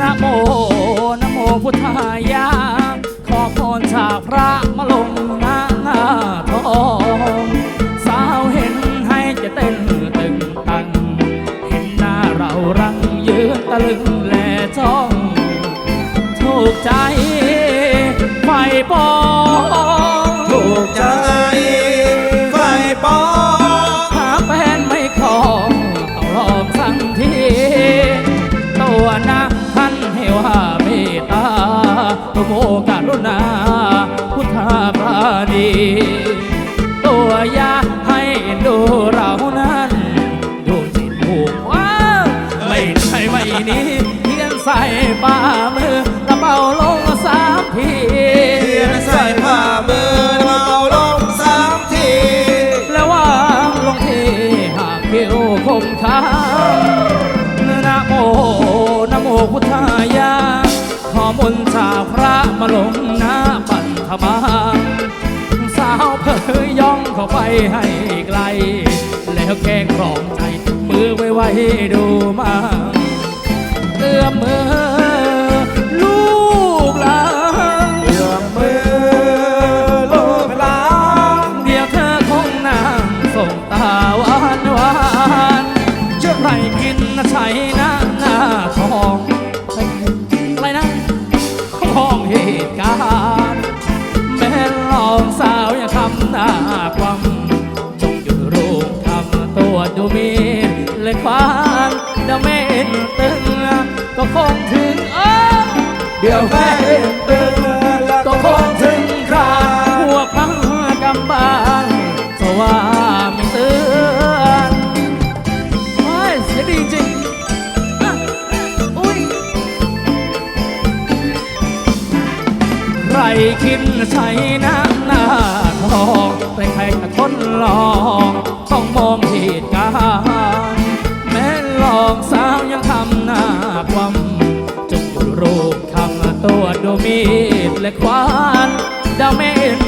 นะโมนะโมพุทธายา ขอพรจากพระมาลงหน้าหน้าทองสาวเห็นให้จะเต้นตึงตัง เห็นหน้าเรารังยืนตะลึงแลจ้อง ถูกใจไฟปอง ว่าเมตตาโมกรุณา พุทธาปราณีตัวยาให้ดูเรานั้นดูจิตผูกว่าไม่ใช่ไม่นี้เทียนใส่ป่ามือกระเป๋าลงสามทีเทียนใส่ผ้ามือเมาลงสามที แล้ววางลงที่หากเขียวคมคำนะโมนะโม พุทธายาขอมนต์จาพระมาลงหน้าปันธมาสาวเผยย่องเข้าไปให้ไกล แล้วแกล้งครองใจมือไว้ไว้ดูมาเอื้อมมือลูกหลานเยื่อมมือลูกหลานเดี๋ยวเธอคงนั่งส่งตาหวานหวานเชื่อใครกินนะใช้นะหน้าทอง ความจงอยู่รูปทำตัวดูมีเลยควานดี๋ยวเม่นตึงก็คงถึงเออเดี๋ยวแม่ตื่นก็คงถึงคราพวกพังกำบานสว่าไม่เตือนโอ้ยเสียดีจริงอุ้ยใครคิดใช้น้ำหน้าทองแต่ใครจะ โดมีดและควานดาเมน